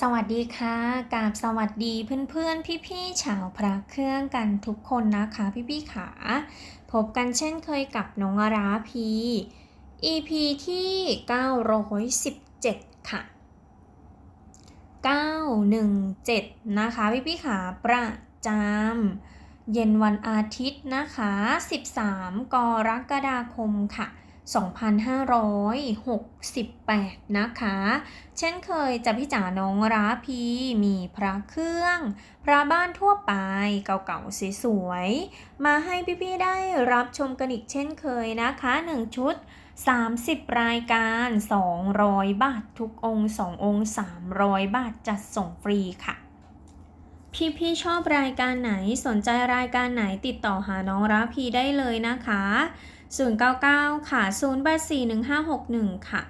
สวัสดีค่ะกาบสวัสดีเพื่อนๆ พี่ๆชาวพระเครื่องกันทุกคนนะคะพี่ๆขาพบกันเช่นเคยกับน้องราพี EP ที่ 917 ค่ะ 917 นะคะพี่ๆขาประจำเย็นวันอาทิตย์นะคะ 13 กรกฎาคมค่ะ 2568 นะคะ เช่นเคยจะพี่จ๋าน้องราพีมีพระเครื่อง พระบ้านทั่วไปเก่าๆสวยๆ มาให้พี่ๆได้รับชมกันอีกเช่นเคยนะคะ 1 ชุด 30 รายการ 200 บาททุกองค์ 2 องค์ 300 บาทจัดส่งฟรีค่ะพี่ๆชอบรายการไหนสนใจรายการไหนติดต่อหาน้องราพีได้เลยนะคะ 099 ค่ะ 084151ค่ะ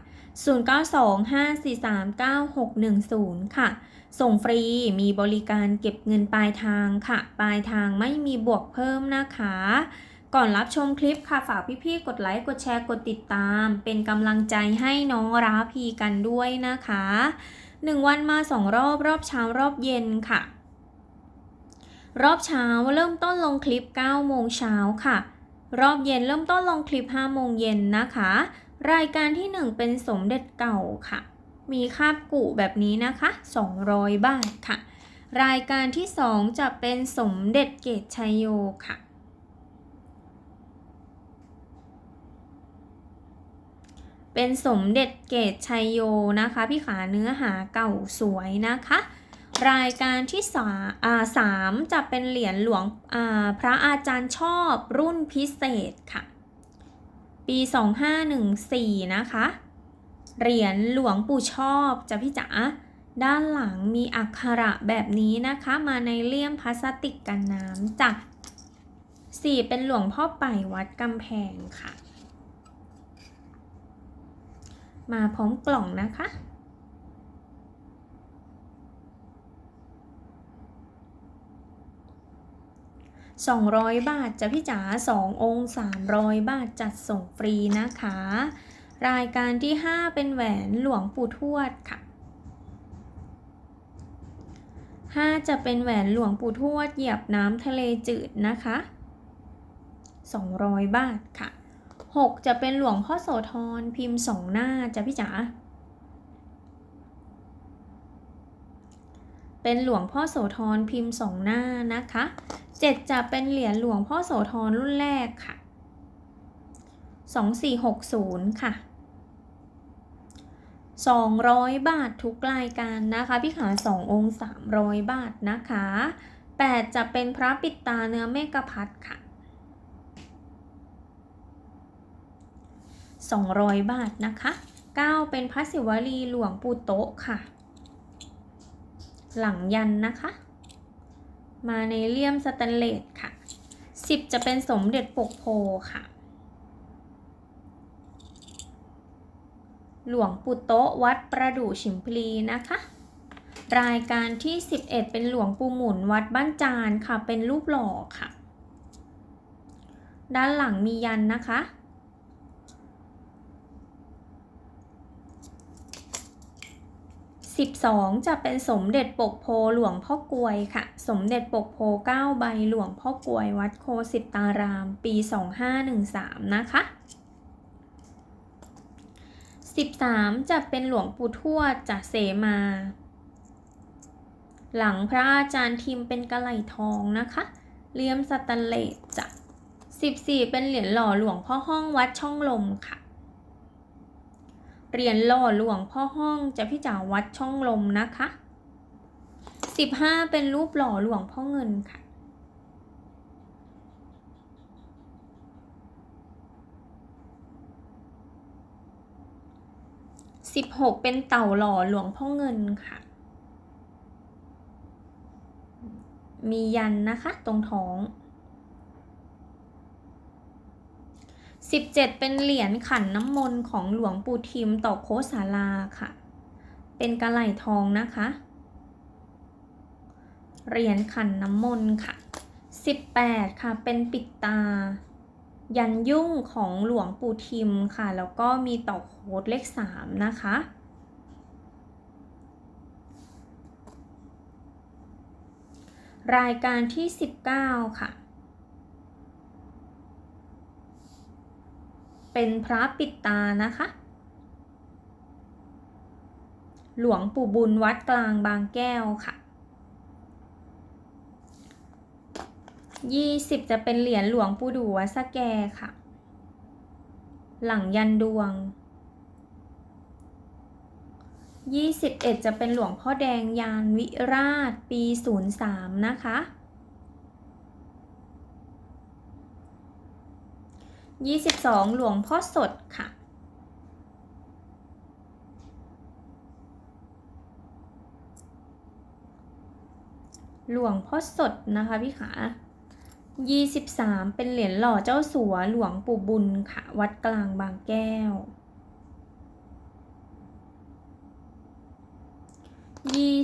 0925439610 ค่ะ ส่งฟรีมีบริการเก็บเงินปลายทางค่ะ ปลายทางไม่มีบวกเพิ่มนะคะ ก่อนรับชมคลิปค่ะ ฝากพี่ๆ กดไลค์ กดแชร์ กดติดตาม เป็นกำลังใจให้น้องราพีกันด้วยนะคะ 1 วันมา2รอบรอบเช้ารอบเย็นค่ะ รอบเช้าเริ่มต้นลงคลิป9โมงเช้าค่ะ รอบเย็นเริ่มต้นลงคลิป5โมงเย็นนะคะ รายการที่ 1 เป็นสมเด็จเก่าค่ะ มีคาบกุแบบนี้นะคะ 200 บาทค่ะ รายการที่ 2 จะเป็นสมเด็จเกตชัยโยค่ะ เป็นสมเด็จเกตชัยโยนะคะ พี่ขาเนื้อหาเก่าสวยนะคะ รายการที่สาาสามจะเป็นเหรียญหลวงพระอาจารย์ชอบรุ่นพิเศษค่ะ ปี 2514 นะคะ เหรียญหลวงปู่ชอบจะพี่จ๋าด้านหลังมีอักขระแบบนี้นะคะ มาในเลี่ยมพลาสติกกันน้ำจ้ะสี่เป็นหลวงพ่อไปวัดกำแพงค่ะ มาพร้อมกล่องนะคะ 200 บาทจะพี่จ๋า2องค์ 300 บาทจัดส่งฟรีนะคะ รายการที่ 5 เป็นแหวนหลวงปู่ทวดค่ะ 5 จะเป็นแหวนหลวงปู่ทวดเหยียบน้ำทะเลจืดนะคะ 200 บาทค่ะ 6 จะเป็นหลวงพ่อโสธรพิมพ์สองหน้าจะพี่จ๋าเป็นหลวงพ่อโสธรพิมพ์สองหน้านะคะ 7 จะเป็นเหรียญหลวงพ่อโสธรรุ่นแรกค่ะ 2460 ค่ะ 200 บาททุกรายการนะคะพี่ขา2องค์ 300 บาทนะคะ 8 จะเป็นพระปิดตาเนื้อเมกพัดค่ะ 200 บาทนะคะ 9 เป็นพระศิวลีหลวงปู่โตะค่ะ หลังยันนะคะ มาในเลี่ยมสแตนเลสค่ะ 10 จะเป็นสมเด็จปกโพค่ะ หลวงปู่โตะวัดประดู่ฉิมพลีนะคะ รายการที่ 11 เป็นหลวงปู่หมุนวัดบ้านจานค่ะ เป็นรูปหล่อค่ะ ด้านหลังมียันนะคะ 12 จะเป็นสมเด็จปกโพหลวงพ่อกวยค่ะ สมเด็จปกโพ9ใบหลวงพ่อกวยวัดโคสิตาราม ปี 2513 นะคะ 13 จะเป็นหลวงปู่ทวดจากเสมา หลังพระอาจารย์ทิมเป็นกระไหลทองนะคะเลี่ยมสแตนเลสจ้ะ14 เป็นเหรียญหล่อหลวงพ่อห้องวัดช่องลมค่ะ เรียญหล่อหลวงพ่อห้องจะพี่จ๋าวัดช่องลมนะคะ15เป็นรูปหล่อหลวงพ่อเงินค่ะ16เป็นเต่าหล่อหลวงพ่อเงินค่ะ มียันนะคะตรงท้อง 17 เป็นเหรียญขันน้ำมนต์ของหลวงปู่ทิมต่อโคสาลาค่ะ เป็นกระไหลทองนะคะ เหรียญขันน้ำมนต์ค่ะ 18 ค่ะ เป็นปิดตา ยันยุ่งของหลวงปู่ทิมค่ะ แล้วก็มีต่อโคดเลข 3 นะคะ รายการที่ 19 ค่ะ เป็นพระปิดตานะคะ หลวงปู่บุญวัดกลางบางแก้วค่ะ20จะเป็นเหรียญหลวงปู่ดูวัดสะแกค่ะ หลังยันดวง21จะเป็นหลวงพ่อแดงยานวิราชปี03นะคะ 22 หลวงพ่อสดค่ะ หลวงพ่อสดนะคะพี่ขา23 เป็นเหรียญหล่อเจ้าสัวหลวงปู่บุญค่ะ วัดกลางบางแก้ว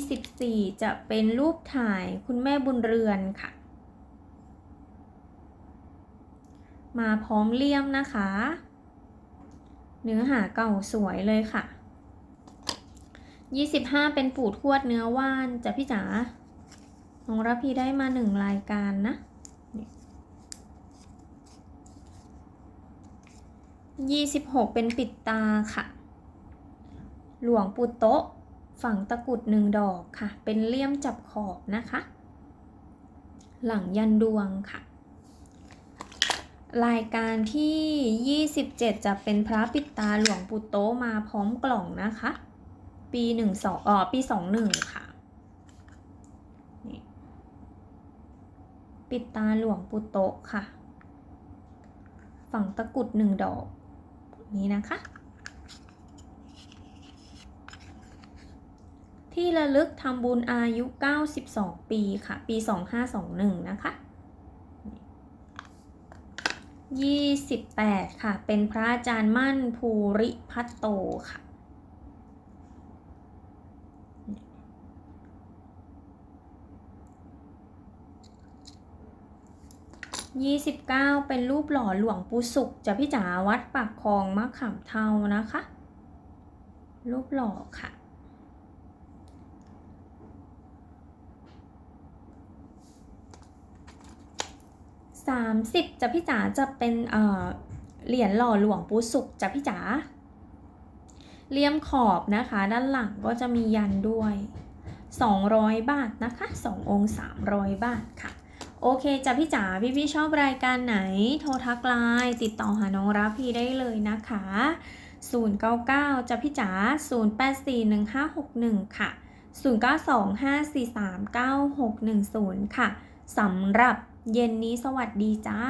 24 จะเป็นรูปถ่ายคุณแม่บุญเรือนค่ะ มาพร้อมเลี่ยมนะคะ เนื้อหาเก่าสวยเลยค่ะ 25 เป็นปูดทวดเนื้อว่านจ้ะพี่จ๋าน้องรับพี่ได้มาหนึ่งรายการนะ26เป็นปิดตาค่ะ หลวงปูโต๊ะฝังตะกุดหนึ่งดอกค่ะ เป็นเลี่ยมจับขอบนะคะ หลังยันดวงค่ะ รายการที่ 27 จะเป็นพระปิดตาหลวงปู่โตมาพร้อมกล่องนะคะ ปี1 2อ๋อปี 21 ค่ะ ปิดตาหลวงปู่โตค่ะ ฝั่งตะกุดหนึ่งดอก นี้นะคะ ที่ระลึกทำบุญอายุ 92 ปีค่ะ ปี 2521 นะคะ 28 ค่ะ เป็นพระอาจารย์มั่นภูริพัตโตค่ะ 29 เป็นรูปหล่อหลวงปู่สุขจะพี่จ๋าวัดปากคลองมะขามเทานะคะ รูปหล่อค่ะ 30จะพี่จ๋าจะเป็นเหรียญหล่อหลวงปู่สุขจะพี่จ๋าเลี่ยมขอบนะคะ ด้านหลังก็จะมียันด้วย 200 บาทนะคะ 2 องค์ 300 บาทค่ะ โอเคจ้ะพี่จ๋าพี่พี่ชอบรายการไหน โทรทักไลน์ติดต่อหาน้องรับพี่ได้เลยนะคะ 099จ้ะพี่จ๋า084151ค่ะ 0925439610 ค่ะสำหรับ เย็นนี้สวัสดีจ้า